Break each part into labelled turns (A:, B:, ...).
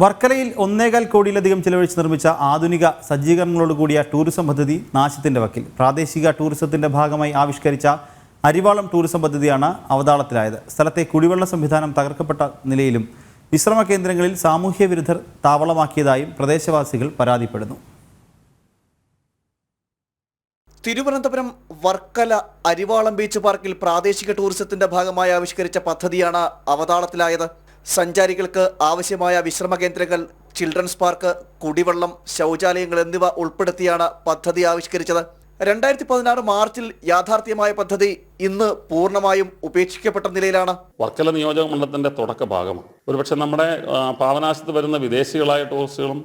A: വർക്കലയിൽ ഒന്നേകാൽ കോടിയിലധികം ചെലവഴിച്ച് നിർമ്മിച്ച ആധുനിക സജ്ജീകരണങ്ങളോട് കൂടിയ ടൂറിസം പദ്ധതി നാശത്തിന്റെ വക്കിൽ. പ്രാദേശിക ടൂറിസത്തിന്റെ ഭാഗമായി ആവിഷ്കരിച്ച അരിവാളം ടൂറിസം പദ്ധതിയാണ് അവതാളത്തിലായത്. സ്ഥലത്തെ കുടിവെള്ള സംവിധാനം തകർക്കപ്പെട്ട നിലയിലും വിശ്രമ കേന്ദ്രങ്ങളിൽ സാമൂഹ്യ വിരുദ്ധർ താവളമാക്കിയതായും പ്രദേശവാസികൾ പരാതിപ്പെടുന്നു.
B: തിരുവനന്തപുരം വർക്കല അരിവാളം ബീച്ച് പാർക്കിൽ പ്രാദേശിക ടൂറിസത്തിന്റെ ഭാഗമായി ആവിഷ്കരിച്ച പദ്ധതിയാണ് അവതാളത്തിലായത്. സഞ്ചാരികൾക്ക് ആവശ്യമായ വിശ്രമ കേന്ദ്രങ്ങൾ ചിൽഡ്രൻസ് പാർക്ക് കുടിവെള്ളം ശൗചാലയങ്ങൾ എന്നിവ ഉൾപ്പെടുത്തിയാണ് പദ്ധതി ആവിഷ്കരിച്ചത്. രണ്ടായിരത്തി പതിനാറ് മാർച്ചിൽ യാഥാർത്ഥ്യമായ പദ്ധതി ഇന്ന് പൂർണമായും ഉപേക്ഷിക്കപ്പെട്ട നിലയിലാണ്.
C: വർക്കല നിയോജക മണ്ഡലത്തിന്റെ തുടക്ക ഭാഗമാണ് ഒരുപക്ഷെ നമ്മുടെ പാവനാശത്ത് വരുന്ന വിദേശികളായ ടൂറിസ്റ്റുകളും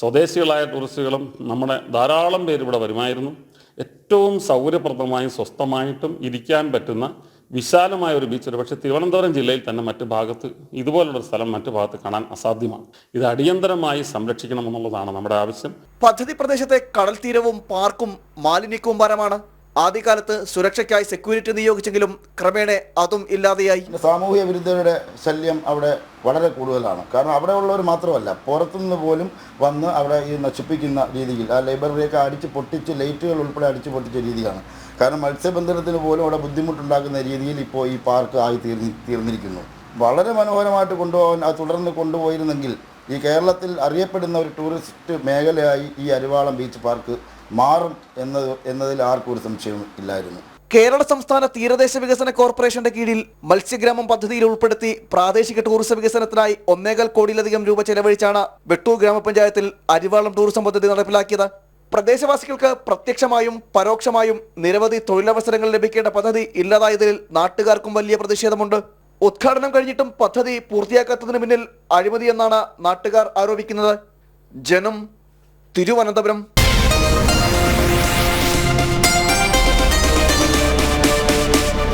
C: സ്വദേശികളായ ടൂറിസ്റ്റുകളും നമ്മുടെ ധാരാളം പേര് വരുമായിരുന്നു. ഏറ്റവും സൗകര്യപ്രദമായും സ്വസ്ഥമായിട്ടും ഇരിക്കാൻ പറ്റുന്ന വിശാലമായ ഒരു ബീച്ച് ഒരുപക്ഷെ തിരുവനന്തപുരം ജില്ലയിൽ തന്നെ മറ്റു ഭാഗത്ത് ഇതുപോലുള്ള സ്ഥലം മറ്റു ഭാഗത്ത് കാണാൻ അസാധ്യമാണ്. ഇത് അടിയന്തരമായി സംരക്ഷിക്കണം സംരക്ഷിക്കണമെന്നുള്ളതാണ് നമ്മുടെ ആവശ്യം.
B: പദ്ധതി പ്രദേശത്തെ കടൽ തീരവും പാർക്കും മാലിന്യക്കൂമ്പാരമാണ്. ആദ്യകാലത്ത് സുരക്ഷയ്ക്കായി സെക്യൂരിറ്റി നിയോഗിച്ചെങ്കിലും ക്രമേണ അതും ഇല്ലാതെയായി.
D: സാമൂഹ്യ വിരുദ്ധരുടെ ശല്യം അവിടെ വളരെ കൂടുതലാണ്. കാരണം അവിടെ ഉള്ളവർ മാത്രമല്ല പുറത്തുനിന്ന് പോലും വന്ന് അവിടെ ഈ നശിപ്പിക്കുന്ന രീതിയിൽ ആ ലൈബ്രറിയൊക്കെ അടിച്ച് പൊട്ടിച്ച് ലൈറ്റുകൾ ഉൾപ്പെടെ അടിച്ച് പൊട്ടിച്ച രീതിയാണ്. കാരണം മത്സ്യബന്ധനത്തിന് പോലും അവിടെ ബുദ്ധിമുട്ടുണ്ടാക്കുന്ന രീതിയിൽ ഇപ്പോൾ ഈ പാർക്ക് ആയി തീർന്നി തീർന്നിരിക്കുന്നു. വളരെ മനോഹരമായിട്ട് കൊണ്ടുപോകാൻ തുടർന്ന് കൊണ്ടുപോയിരുന്നെങ്കിൽ ഈ കേരളത്തിൽ അറിയപ്പെടുന്ന ഒരു ടൂറിസ്റ്റ് മേഖലയായി ഈ അരിവാളം ബീച്ച് പാർക്ക് മാറും എന്നത് എന്നതിൽ ആർക്കും ഒരു സംശയവും ഇല്ലായിരുന്നു.
B: കേരള സംസ്ഥാന തീരദേശ വികസന കോർപ്പറേഷന്റെ കീഴിൽ മത്സ്യഗ്രാമം പദ്ധതിയിൽ ഉൾപ്പെടുത്തി പ്രാദേശിക ടൂറിസം വികസനത്തിനായി ഒന്നേകാൽ കോടിയിലധികം രൂപ ചെലവഴിച്ചാണ് വെട്ടൂർ ഗ്രാമപഞ്ചായത്തിൽ അരിവാളം ടൂറിസം പദ്ധതി നടപ്പിലാക്കിയത്. പ്രദേശവാസികൾക്ക് പ്രത്യക്ഷമായും പരോക്ഷമായും നിരവധി തൊഴിലവസരങ്ങൾ ലഭിക്കേണ്ട പദ്ധതി ഇല്ലാതായതിൽ നാട്ടുകാർക്കും വലിയ പ്രതിഷേധമുണ്ട്. ഉദ്ഘാടനം കഴിഞ്ഞിട്ടും പദ്ധതി പൂർത്തിയാക്കാത്തതിന് പിന്നിൽ അഴിമതിയെന്നാണ് നാട്ടുകാർ ആരോപിക്കുന്നത്. ജനം തിരുവനന്തപുരം.